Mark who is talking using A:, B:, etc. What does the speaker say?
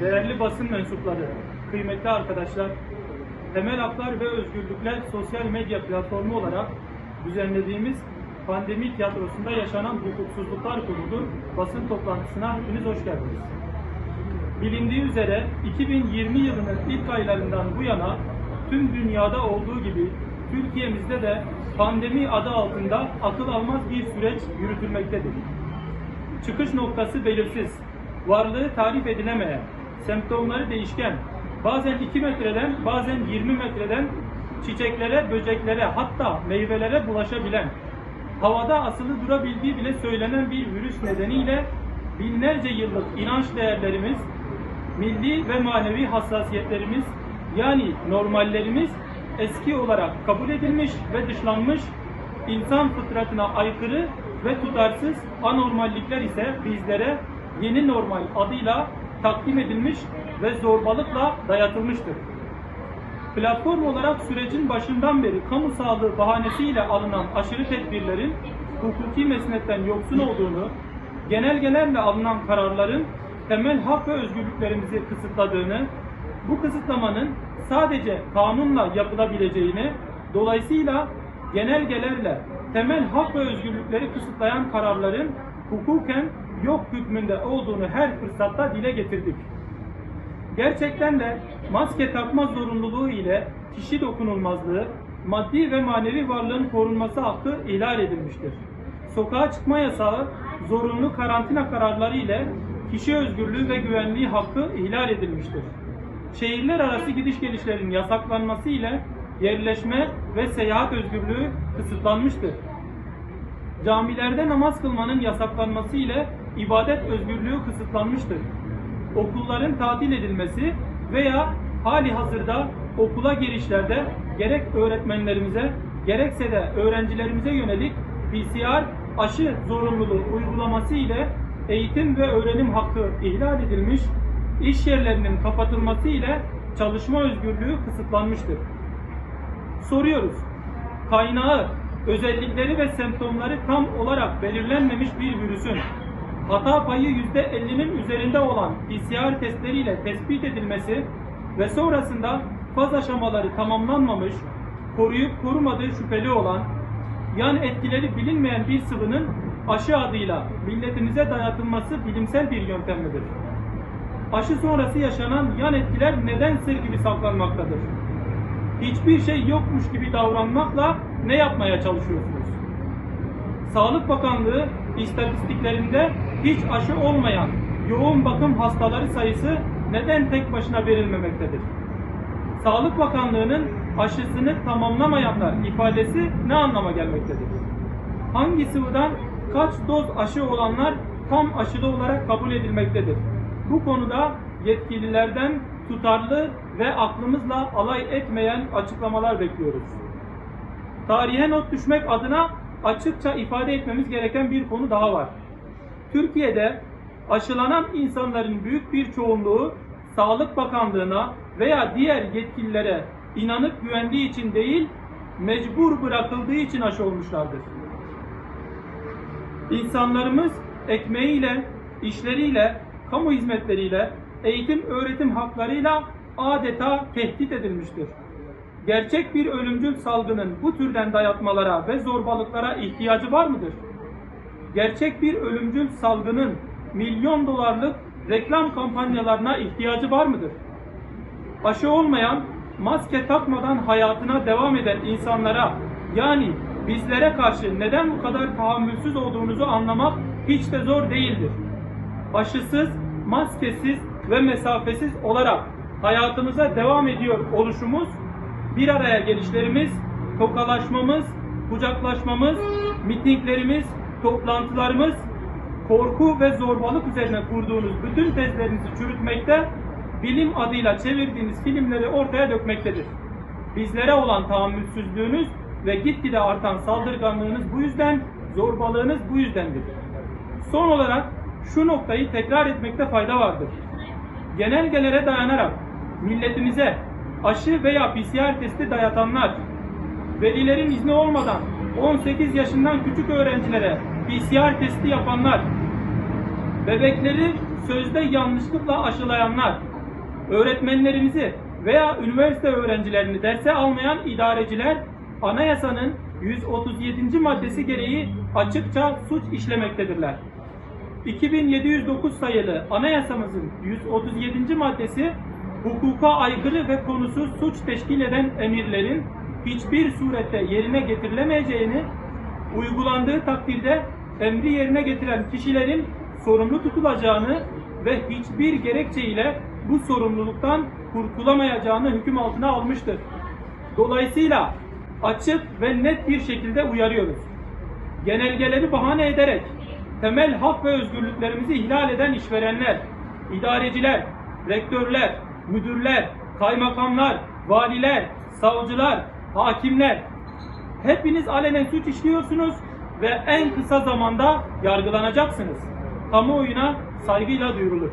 A: değerli basın mensupları, kıymetli arkadaşlar, Temel Haklar ve Özgürlükler sosyal medya platformu olarak düzenlediğimiz pandemi tiyatrosunda yaşanan hukuksuzluklar kurulu basın toplantısına hepiniz hoş geldiniz. Bilindiği üzere 2020 yılının ilk aylarından bu yana tüm dünyada olduğu gibi Türkiye'mizde de pandemi adı altında akıl almaz bir süreç yürütülmektedir. Çıkış noktası belirsiz, varlığı tarif edilemeyen, semptomları değişken, bazen 2 metreden bazen 20 metreden çiçeklere, böceklere hatta meyvelere bulaşabilen, havada asılı durabildiği bile söylenen bir virüs nedeniyle binlerce yıllık inanç değerlerimiz, milli ve manevi hassasiyetlerimiz yani normallerimiz eski olarak kabul edilmiş ve dışlanmış, insan fıtratına aykırı ve tutarsız anormallikler ise bizlere yeni normal adıyla takdim edilmiş ve zorbalıkla dayatılmıştır. Platform olarak sürecin başından beri kamu sağlığı bahanesiyle alınan aşırı tedbirlerin hukuki mesnetten yoksun olduğunu, genelgelerle alınan kararların temel hak ve özgürlüklerimizi kısıtladığını, bu kısıtlamanın sadece kanunla yapılabileceğini, dolayısıyla genelgelerle temel hak ve özgürlükleri kısıtlayan kararların hukuken yok hükmünde olduğunu her fırsatta dile getirdik. Gerçekten de maske takma zorunluluğu ile kişi dokunulmazlığı, maddi ve manevi varlığın korunması hakkı ihlal edilmiştir. Sokağa çıkma yasağı, zorunlu karantina kararları ile kişi özgürlüğü ve güvenliği hakkı ihlal edilmiştir. Şehirler arası gidiş gelişlerin yasaklanması ile yerleşme ve seyahat özgürlüğü kısıtlanmıştır. Camilerde namaz kılmanın yasaklanması ile ibadet özgürlüğü kısıtlanmıştır. Okulların tatil edilmesi veya hali hazırda okula girişlerde gerek öğretmenlerimize gerekse de öğrencilerimize yönelik PCR aşı zorunluluğu uygulaması ile eğitim ve öğrenim hakkı ihlal edilmiş, iş yerlerinin kapatılması ile çalışma özgürlüğü kısıtlanmıştır. Soruyoruz. Kaynağı, özellikleri ve semptomları tam olarak belirlenmemiş bir virüsün hata payı %50'nin üzerinde olan PCR testleriyle tespit edilmesi ve sonrasında faz aşamaları tamamlanmamış, koruyup korumadığı şüpheli olan, yan etkileri bilinmeyen bir sıvının aşı adıyla milletimize dayatılması bilimsel bir yöntem midir? Aşı sonrası yaşanan yan etkiler neden sır gibi saklanmaktadır? Hiçbir şey yokmuş gibi davranmakla ne yapmaya çalışıyorsunuz? Sağlık Bakanlığı istatistiklerinde hiç aşı olmayan yoğun bakım hastaları sayısı neden tek başına verilmemektedir? Sağlık Bakanlığı'nın aşısını tamamlamayanlar ifadesi ne anlama gelmektedir? Hangi sıvıdan kaç doz aşı olanlar tam aşılı olarak kabul edilmektedir? Bu konuda yetkililerden tutarlı ve aklımızla alay etmeyen açıklamalar bekliyoruz. Tarihe not düşmek adına açıkça ifade etmemiz gereken bir konu daha var. Türkiye'de aşılanan insanların büyük bir çoğunluğu Sağlık Bakanlığı'na veya diğer yetkililere inanıp güvendiği için değil, mecbur bırakıldığı için aşı olmuşlardır. İnsanlarımız ekmeğiyle, işleriyle, kamu hizmetleriyle, eğitim öğretim haklarıyla adeta tehdit edilmiştir. Gerçek bir ölümcül salgının bu türden dayatmalara ve zorbalıklara ihtiyacı var mıdır? Gerçek bir ölümcül salgının milyon dolarlık reklam kampanyalarına ihtiyacı var mıdır? Aşı olmayan, maske takmadan hayatına devam eden insanlara yani bizlere karşı neden bu kadar tahammülsüz olduğunuzu anlamak hiç de zor değildir. Aşısız, maskesiz ve mesafesiz olarak hayatımıza devam ediyor oluşumuz, bir araya gelişlerimiz, tokalaşmamız, kucaklaşmamız, mitinglerimiz, toplantılarımız, korku ve zorbalık üzerine kurduğunuz bütün tezlerinizi çürütmekte, bilim adıyla çevirdiğiniz filmleri ortaya dökmektedir. Bizlere olan tahammülsüzlüğünüz ve gitgide artan saldırganlığınız bu yüzden, zorbalığınız bu yüzdendir. Son olarak şu noktayı tekrar etmekte fayda vardır. Genelgelere dayanarak milletimize aşı veya PCR testi dayatanlar, velilerin izni olmadan 18 yaşından küçük öğrencilere PCR testi yapanlar, bebekleri sözde yanlışlıkla aşılayanlar, öğretmenlerimizi veya üniversite öğrencilerini derse almayan idareciler anayasanın 137. maddesi gereği açıkça suç işlemektedirler. 2709 sayılı anayasamızın 137. maddesi hukuka aykırı ve konusu suç teşkil eden emirlerin hiçbir surette yerine getirilemeyeceğini, uygulandığı takdirde emri yerine getiren kişilerin sorumlu tutulacağını ve hiçbir gerekçe ile bu sorumluluktan kurtulamayacağını hüküm altına almıştır. Dolayısıyla açık ve net bir şekilde uyarıyoruz genelgeleri bahane ederek temel hak ve özgürlüklerimizi ihlal eden işverenler, idareciler, rektörler, müdürler, kaymakamlar, valiler, savcılar, hakimler hepiniz alenen suç işliyorsunuz ve en kısa zamanda yargılanacaksınız. Kamuoyuna saygıyla duyurulur.